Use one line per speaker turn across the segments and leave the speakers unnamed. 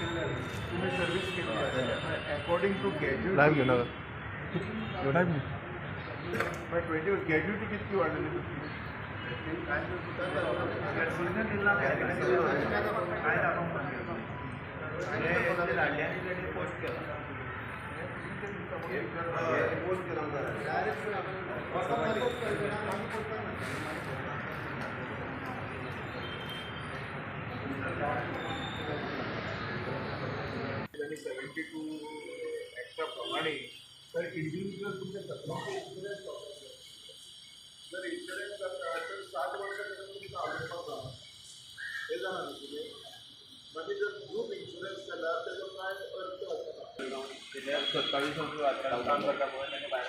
Service according to
graduate
live
you Nagar you live
मैं twenty graduate किसकी order दी post केला direct त्यांनी सेवन्टी टू ॲक्टा प्रमाणे. तर इंडिव्हिज्युअल तुमच्या सतराशे इन्शुरन्स जर इन्शुरन्स करता तर सात वर्षापर्यंत तुमचा अनुभव जाणार हे जाणार तुम्ही. म्हणजे जर ग्रुप इन्शुरन्स केला त्याचा काय अर्थ असता?
सत्तावीस वर्ष काम करल्यामुळे त्याने बाहेर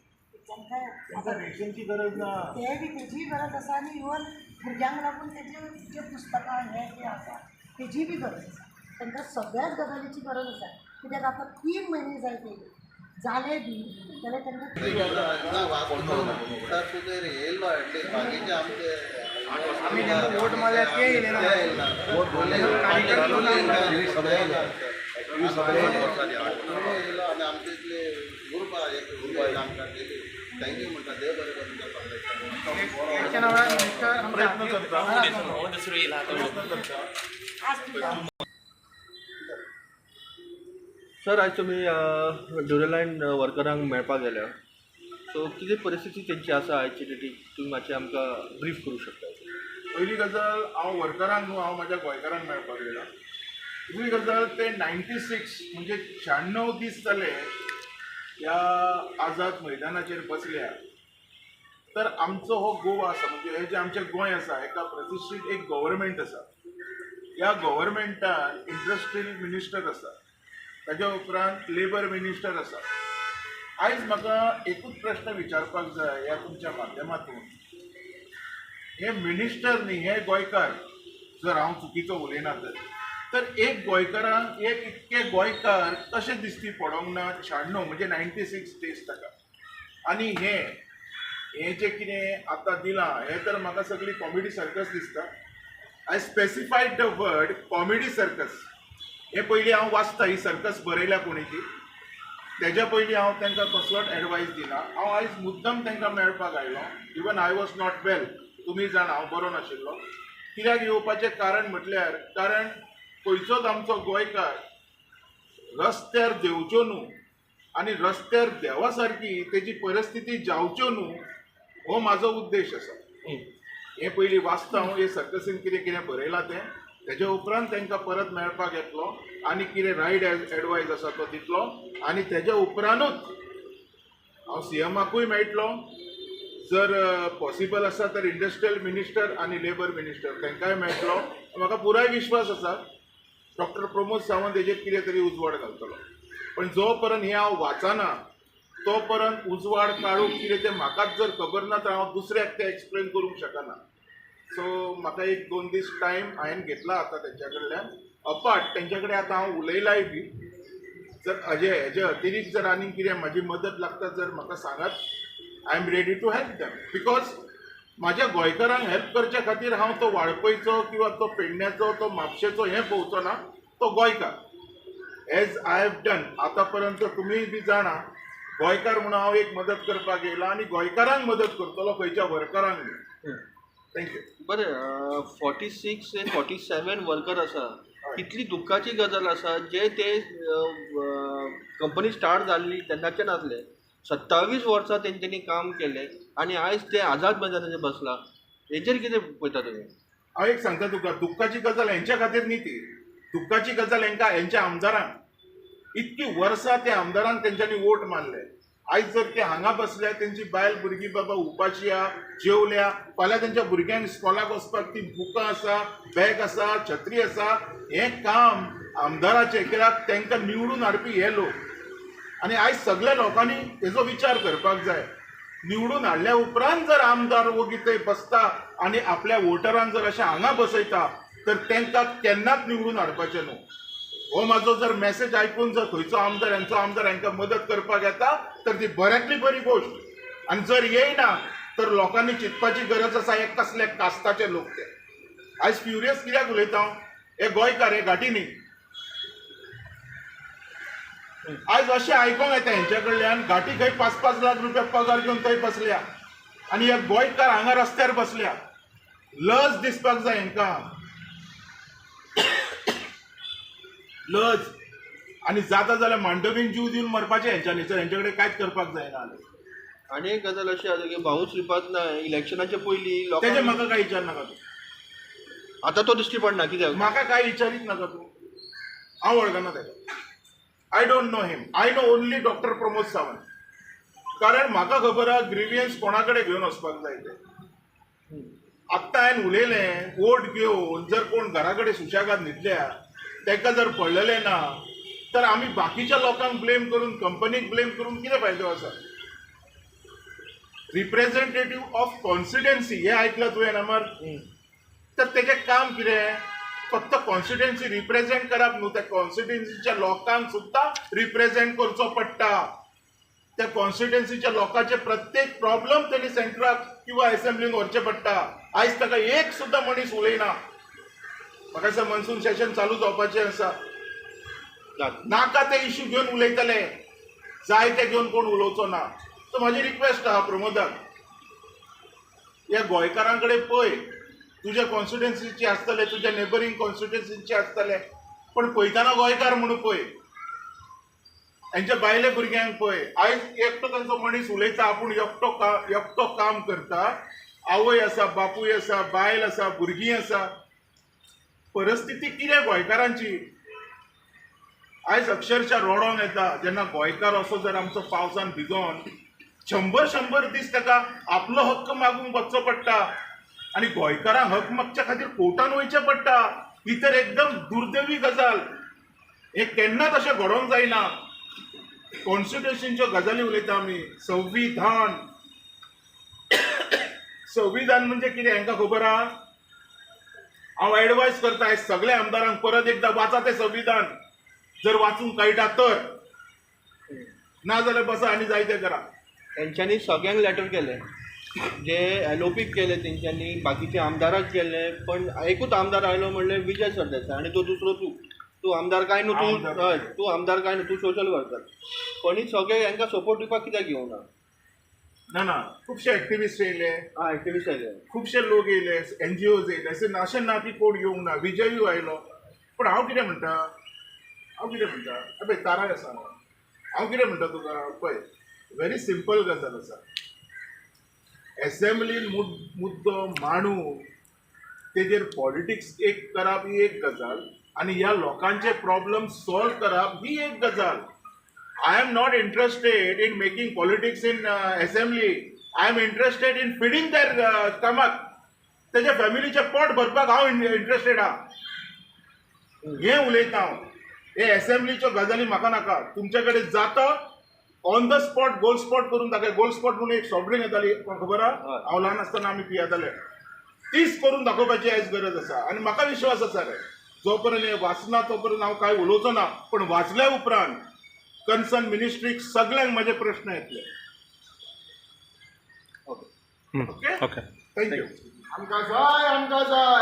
तांकां
रेशनची गरज ना.
ते बी तेजी गरज आसा आनी इवन भुरग्यांक लागून तेजे जे पुस्तकां हें जें आसा तेजी बी गरज आसा तांकां सगळ्याच गजालीची गरज आसा कित्याक आतां तीन म्हयने जाय पयली जाले बी जाल्यार तांकां
वोट मारल्या ते येयले
आनी आमचे इतले ग्रुप आहा. एक ग्रुप आमकां
सर आज तुमी ड्युरेलायन वर्करांक मेळपाक गेल्या. सो कितें परिस्थिती तेंची आसा आयची डेटी तुमी मातशें आमकां ब्रीफ करू शकता?
पहिली गजाल हांव वर्करांक न्हू हांव म्हाज्या गोंयकारांक मेळपाक गेला. दुसरी गजाल ते नायन्टी सिक्स म्हणजे शहाण्णव दीस जाले ह्या आझाद मैदानाचेर बसल्या तर आमचो हो गोवा आसा म्हणजे हे जे आमचें गोंय आसा हेका प्रतिश्ठीत एक गव्हर्मेंट आसा. ह्या गव्हर्मेंटान इंडस्ट्रियल मिनिस्टर आसा. ताच्या उपरांत लेबर मिनिस्टर आसा. आयज म्हाका एकूच प्रश्न विचारपाक जाय ह्या तुमच्या माध्यमातून. हे मिनिस्टर न्ही हे गोंयकार जर हांव चुकीचो उलयना तर. तर एक गोंयकारांक एक इतके गोंयकार कशें दिसती पडोंक ना शाण्णव म्हणजे नायन्टी सिक्स डेज ताका. आनी हे हे जे कितें आतां दिलां हे तर म्हाका सगळी कॉमेडी सर्कस दिसता. I specified the word comedy circus हे पयलीं हांव वाचता ही सर्कस बरयल्या कोणीची. तेज्या पयलीं हांव तांकां कसलोच एडवायस दिना. हांव आयज मुद्दम तांकां मेळपाक आयलो. Even I was not well तुमी जाण हांव बरो नाशिल्लो. कित्याक येवपाचें कारण म्हटल्यार कारण खंयचोच आमचो गोंयकार रस्त्यार देंवच्यो न्हू आनी रस्त्यार देवा सारकी तेजी परिस्थिती जावच्यो न्हू हो म्हाजो उद्देश आसा. हे. पयलीं वाचता हांव हे सर्कसीन कितें कितें बरयलां तें तेज्या उपरांत तांकां परत मेळपाक येतलो आनी कितें रायट एडवायस आसा तो दितलो आनी तेज्या उपरांतूच हांव सी एमाकूय मेळटलो. जर पॉसिबल आसा तर इंडस्ट्रियल मिनिस्टर आनी लेबर मिनिस्टर तांकांय मेळटलो. म्हाका पुराय विश्वास आसा डॉक्टर प्रमोद सावंत हेजेर कितें तरी उजवाड घालतलो. पण जो पर्यंत हें हांव वाचना तो पर्यंत उजवाड काडूंक कितें तें म्हाकाच जर खबर ना तर हांव दुसऱ्याक तें एक्सप्लेन करूंक शकना. सो म्हाका एक दोन दीस टायम हांवें घेतला आतां तेंच्या कडल्यान अपार्ट तेंच्या कडेन आतां हांव उलयलाय बी. जर हाजे हेजे अतिरिक्त जर आनीक कितें म्हाजी मदत लागता जर म्हाका सांगात I am ready to help them because म्हाज्या गोंयकारांक हेल्प करच्या खातीर हांव तो वाळपयचो किंवा तो पेडण्याचो तो म्हापशेचो हें पळोवचो ना तो गोंयकार. एज आय हॅव डन आतां पर्यंत तुमी बी जाणा गोंयकार म्हणून हांव एक मदत करपाक येयला आनी गोंयकारांक मदत करतलो खंयच्या वर्करांक बी. थँक्यू
बरें forty six and forty seven worker आसा कितली दुख्खाची गजाल आसा जे ते कंपनी स्टार्ट जाल्ली तेन्नाच्यान आसले सत्तावीस वर्सां तेंच्यांनी काम केलें आनी आयज ते आझाद मैदानाचेर बसला. हेचेर कितें पळयता तुमी
हांव एक सांगता तुका दुख्खाची गजाल हेंच्या खातीर न्ही ती दुख्खाची गजाल हेंकां हेंच्या आमदारांक इतकी वर्सां त्या आमदारांक तेंच्यांनी वोट मारले आयज जर ते हांगा बसल्या तेंची बायल भुरगीं बाबा उपाशी आहा जेवल्या फाल्यां तेंच्या भुरग्यांक इस्कॉलाक वचपाक ती बुकां आसा बॅग आसा छत्री आसा हें काम आमदाराचें कित्याक तेंकां निवडून हाडपी हे लोक. आनी आयज सगळ्या लोकांनी हेजो विचार करपाक जाय. निवडून हाडल्या उपरांत जर आमदार वोगी थंय बसता आनी आपल्या वोटरांक जर अशें हांगा बसयता तर तांकां केन्नाच निवडून हाडपाचें न्हू. हो म्हाजो जर मेसेज आयकून जर खंयचो आमदार यांचो आमदार हांकां मदत करपाक येता तर ती बऱ्यांतली बरी गोश्ट आनी जर येयना तर लोकांनी चिंतपाची गरज आसा हे कसले कास्ताचे लोक ते. आयज फ्युरियस कित्याक उलयता? हांव? हे गोंयकार हे घाटी आयज अशें आयकोंक येता हेंच्या कडल्यान घाटी खंय पांच पांच लाख रुपया पगार घेवन थंय बसल्या. आनी हे गोंयकार हांगा रस्त्यार बसल्या. लज दिसपाक जाय हेंकां. लज. आनी जाता जाल्यार मांडवीन जीव दिवन मरपाचें हेंच्यांनी तर हेंचे कडेन कांयच करपाक जायना
आनी एक गजाल अशी आसा की भाऊ श्रीपाद इलेक्शनाच्या पयलीं
तेजे म्हाका कांय विचार नाका तूं.
आतां तो दिश्टी पडना कित्याक
म्हाका कांय विचारीत नाका तूं. हांव वळखना ताका I don't know him I know only doctor Pramod Sawant कारण म्हाका खबर आहा ग्रिवियन्स कोणा कडेन घेवन वचपाक जाय ते. आत्तां हांवें उलयलें वोट घेवन जर कोण घरा कडेन सुशेगाद न्हिदल्या ताका जर पडलेलें ना तर आमी बाकीच्या लोकांक ब्लेम करून कंपनीक ब्लेम करून कितें फायदो आसा? रिप्रेझेंटेटिव्ह ऑफ कॉन्स्टिट्युएन्सी हें आयकलां तुवें अमर तर तेजें काम कितें? फक्त कॉन्स्टिट्युएन्सी रिप्रेझेंट करप न्हू त्या कॉन्स्टिट्युएन्सीच्या लोकांक सुद्दां रिप्रेझेंट करचो पडटा त्या कॉन्स्टिट्युएन्सीच्या लोकांचे प्रत्येक प्रॉब्लम तेणी सेंटराक किंवा असेंब्लीन व्हरचे पडटा आयज ताका एक सुद्दां मनीस उलयना म्हाका दिसता मनसून सेशन चालू जावपाचें आसा. नाका ते इश्यू घेवन उलयतले जाय ते घेवन कोण उलोवचो ना. सो म्हाजी रिक्वेस्ट आहा प्रमोदाक. ह्या गोंयकारां कडेन पळय. तुज्या कॉन्स्टिट्युएन्सीचे आसतले तुज्या नेबरींग कॉन्स्टिट्युएन्सीचे आसतले. पण पळयताना गोंयकार म्हणून पळय हेंच्या बायले भुरग्यांक पळय आयज एकटो तांचो मनीस उलयता आपूण एकटो का एकटो काम करता. आवय आसा बापूय आसा बायल आसा भुरगीं आसा परिस्थिती कितें गोंयकारांची? आयज अक्षरशः रोडोन येता जेन्ना गोंयकार असो जर आमचो पावसान भिजोन शंबर शंबर दीस ताका आपलो हक्क मागूंक वचचो पडटा. आनी गोंयकारांक हक मागच्या खातीर कोर्टान वयचें पडटा. ही तर एकदम दुर्दैवी गजाल. हे केन्नाच अशें घडोवंक जायना. कॉन्स्टिट्युशनच्यो गजाली उलयता आमी. संविधान. संविधान म्हणजे कितें हांकां खबर आहा? हांव एडवायस करता आयज सगळ्या आमदारांक परत एकदां वाचा तें संविधान. जर वाचूंक कळटा तर. ना जाल्यार बसा आनी जाय तें करा.
तेंच्यांनी सगळ्यांक लेटर केले. जे एल ओ पीक केले तेंच्यांनी बाकीचे आमदाराक केले पण एकूच आमदार आयलो म्हणले विजय सरदेसाय आनी तो दुसरो तूं. तूं आमदार काय न्हू तूं. हय तूं आमदार काय न्हू तूं सोशल वर्कर पण ही सगळे हांकां सपोर्ट दिवपाक कित्याक येवना
ना ना खुबशे एक्टिविस्ट येयले
हय एक्टिविस्ट आयले
खुबशे लोक येयले एन जी ओज येयले अशें ना की कोण येवंक ना विजयूय आयलो पूण हांव कितें म्हणटा हांव कितें म्हणटा अबे ताराय आसा. हांव कितें म्हणटा तुका पळय व्हेरी सिंपल गजाल आसा एसेंब्लीन मुद मुद्दो मांडून तेजेर पॉलिटिक्स एक करप ही एक गजाल आनी ह्या लोकांचे प्रॉब्लेम सॉल्व करप ही एक गजाल I am not interested in making politics in uh, I am interested in feeding their stomach त्याच्या फॅमिलीचे पोट भरपाक हांव इंटरेस्टेड आहा हें उलयता हांव हे असेंब्लीच्यो गजाली म्हाका नाका तुमचे कडेन जाता on the spot goal spot करून दाखय गोल स्पॉट म्हणून एक सॉफ्ट ड्रिंक येताली खबर आहा
हय.
हांव ल्हान आसतना आमी पियेताले तीच करून दाखोवपाची आयज गरज आसा आनी म्हाका विश्वास आसा रे. जो पर्यंत हें वाचना तो पर्यंत हांव कांय उलोवचो ना. पण वाचल्या उपरांत कन्सर्न मिनिस्ट्रीक सगळ्यांक म्हजे प्रश्न येतले.
ओके
ओके
ओके
थँक्यू
आमकां जाय आमकां जाय.